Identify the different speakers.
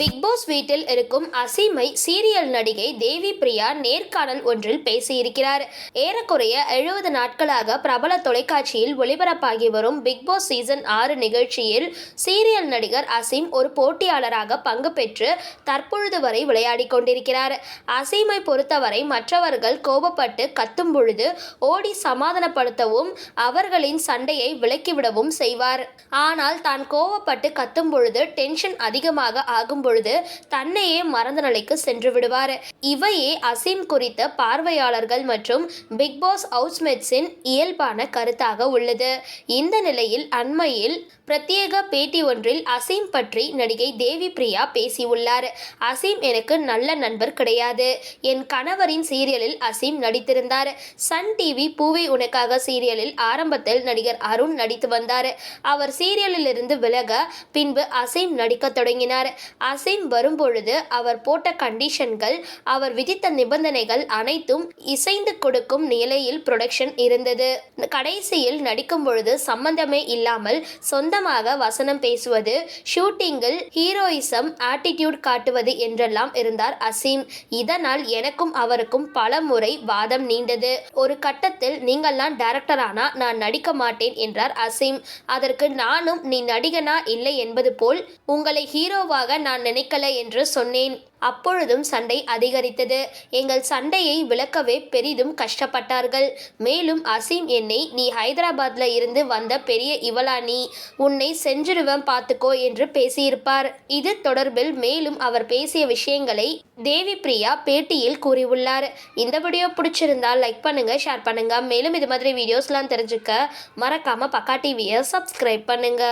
Speaker 1: Bigg Boss வீட்டில் இருக்கும் அசீமை serial நடிகை தேவி பிரியா நேர்காணல் ஒன்றில் பேசியிருக்கிறார். ஏறக்குறைய எழுபது நாட்களாக பிரபல தொலைக்காட்சியில் ஒளிபரப்பாகி வரும் பிக்பாஸ் சீசன் ஆறு நிகழ்ச்சியில் சீரியல் நடிகர் அசீம் ஒரு போட்டியாளராக பங்கு பெற்று தற்பொழுது வரை விளையாடி கொண்டிருக்கிறார். அசீமை பொறுத்தவரை மற்றவர்கள் கோபப்பட்டு கத்தும் பொழுது ஓடி சமாதானப்படுத்தவும் அவர்களின் சண்டையை விலக்கிவிடவும் செய்வார். ஆனால் தான் கோபப்பட்டு கத்தும் பொழுது டென்ஷன் அதிகமாக ஆகும் பொழுது தன்னையே மறந்த நிலைக்கு சென்று விடுவார். இவையே அசீம் குறித்த பார்வையாளர்கள் மற்றும் பிக் பாஸ் ஹவுஸ்மேட்ஸின் இயல்பான கருத்தாக உள்ளது. இந்த நிலையில் அண்மையில் பிரத்யேக பேட்டி ஒன்றில் அசீம் பற்றி நடிகை தேவி பிரியா பேசியுள்ளார். அசீம் எனக்கு நல்ல நண்பர் கிடையாது. என் கணவரின் சீரியலில் அசீம் நடித்திருந்தார். சன் டிவி பூவை உனக்காக சீரியலில் ஆரம்பத்தில் நடிகர் அருண் நடித்து வந்தார். அவர் சீரியலில் இருந்து விலக பின்பு அசீம் நடிக்கத் தொடங்கினார். அசீம் வரும்பொழுது அவர் போட்ட கண்டிஷன்கள் அவர் விதித்த நிபந்தனைகள் அனைத்தும் இசைந்து கொடுக்கும் நிலையில் புரொடக்ஷன் இருந்தது. கடைசியில் நடிக்கும் பொழுது சம்பந்தமே இல்லாமல் சொந்தமாக வசனம் பேசுவது ஷூட்டிங்கில் ஹீரோயிசம் ஆட்டிடியூட் காட்டுவது என்றெல்லாம் இருந்தார் அசீம். இதனால் எனக்கும் அவருக்கும் பல முறை வாதம் நீண்டது. ஒரு கட்டத்தில் நீங்கள்லாம் டைரக்டரானா நான் நடிக்க மாட்டேன் என்றார் அசீம். அதற்கு நானும் நீ நடிகனா இல்லை என்பது போல் உங்களை ஹீரோவாக நான் நினைக்கல என்று சொன்னேன். அப்பொழுதும் சண்டை அதிகரித்தது. எங்கள் சண்டையை விளக்கவே பெரிதும் கஷ்டப்பட்டார்கள். மேலும் அசீம் என்னை நீ ஹைதராபாத்ல இருந்து வந்த பெரிய இவளா நீ. உன்னை செஞ்சிருவேன் பார்த்துக்கோ என்று பேசியிருப்பார். இது தொடர்பில் மேலும் அவர் பேசிய விஷயங்களை தேவி பிரியா பேட்டியில் கூறியுள்ளார். இந்த வீடியோ பிடிச்சிருந்தால் லைக் பண்ணுங்க ஷேர் பண்ணுங்க. மேலும் இது மாதிரி வீடியோஸ்லாம் தெரிஞ்சுக்க மறக்காம பக்கா டிவியை சப்ஸ்கிரைப் பண்ணுங்க.